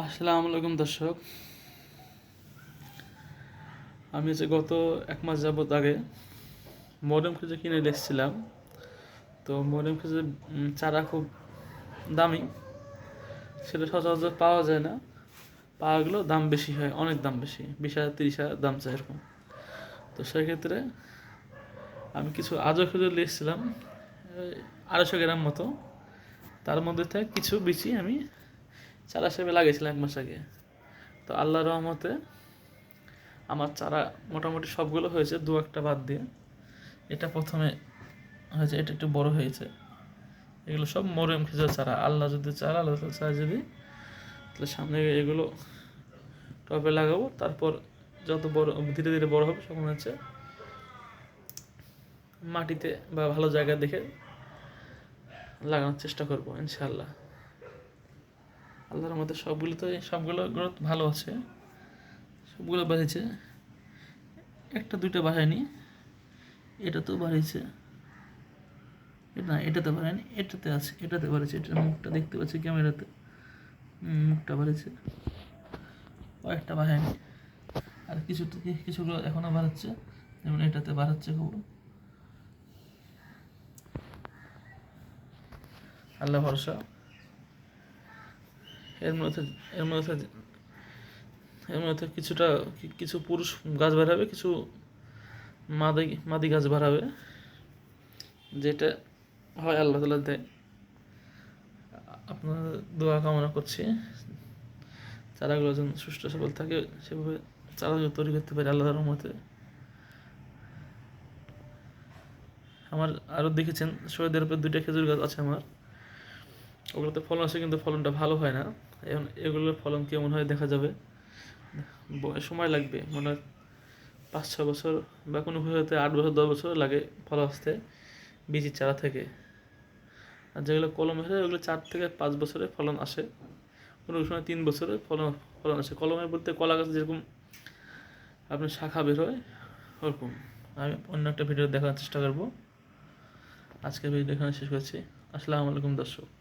আসসালামু আলাইকুম দর্শক। আমি হচ্ছে গত এক মাস যাবত আগে মরম খুঁজে কিনে এসেছিলাম। তো মরম খুঁজে চারা খুব দামি। সেটা সচরাচর পাওয়া যায় না। পাওয়া গেলেও দাম বেশি হয়, অনেক দাম বেশি, বিশ হাজার, তিরিশ হাজার দাম চাই এরকম। তো সেক্ষেত্রে আমি কিছু আজও খুঁজে এসেছিলাম, আড়াইশো গ্রাম মতো। তার মধ্যে থেকে কিছু বিচি আমি চারা হিসেবে লাগিয়েছিলাম এক মাস আগে। তো আল্লাহ রহমতে আমার চারা মোটামুটি সবগুলো হয়েছে, দু একটা বাদ দিয়ে। এটা প্রথমে হয়েছে, এটা একটু বড় হয়েছে। এগুলো সব মরম খেজুর চারা আল্লাহ যদি চারা আল্লাহ চারা যদি, তাহলে সামনে এগুলো টবে লাগাবো। তারপর যত বড়, ধীরে ধীরে বড় হবে তখন হচ্ছে মাটিতে বা ভালো জায়গা দেখে লাগানোর চেষ্টা করব ইনশাল্লাহ আল্লাহর মধ্যে সবগুলো তো সবগুলো গ্রোথ ভালো আছে। সবগুলো বাড়িয়েছে। একটা দুইটা বাড়ায়নি। এটা তো বাড়িয়েছে। না, এটাতে বাড়ায়নি, এটাতে আছে, এটাতে বাড়িয়েছে এটার মুখটা দেখতে পাচ্ছি ক্যামেরাতে। মুখটা বাড়িয়েছে। কয়েকটা বাড়ায়নি। আর কিছু কিছুগুলো এখনও বাড়াচ্ছে। যেমন এটাতে বাড়াচ্ছে খুব। আল্লাহ ভরসা। এর মধ্যে এর মধ্যে এর মধ্যে কিছুটা কিছু পুরুষ গাছ বাড়াবে, কিছু মাদি মাদি গাছ বাড়াবে, যেটা হয় আল্লাহ তালা দেয়। আপনার দোয়া কামনা করছি। চারাগুলো যেন সুস্থ সবল থাকে, সেভাবে চারাগুলো তৈরি করতে পারি আল্লাহর রহমতে। আমার আরও দেখেছেন, শহীদের উপরে দুইটা খেজুর গাছ আছে আমার। ওগুলোতে ফলন আসে কিন্তু ফলনটা ভালো হয় না। এখন এগুলোর ফলন কেমন হয় দেখা যাবে। সময় লাগবে। মনে হয় পাঁচ ছ বছর বা কোনো হতে আট বছর, দশ বছর লাগে ফল আসতে, বীজের চারা থেকে। আর যেগুলো কলম হয় ওগুলো চার থেকে পাঁচ বছরে ফলন আসে। কোনো সময় তিন বছরে ফলন ফলন আসে। কলমে বলতে কলা গাছ যেরকম আপনার শাখা বের হয়, ওরকম। আমি অন্য একটা ভিডিও দেখার চেষ্টা করব। আজকে ভিডিও এখানে শেষ করছি। আসসালামু আলাইকুম দর্শক।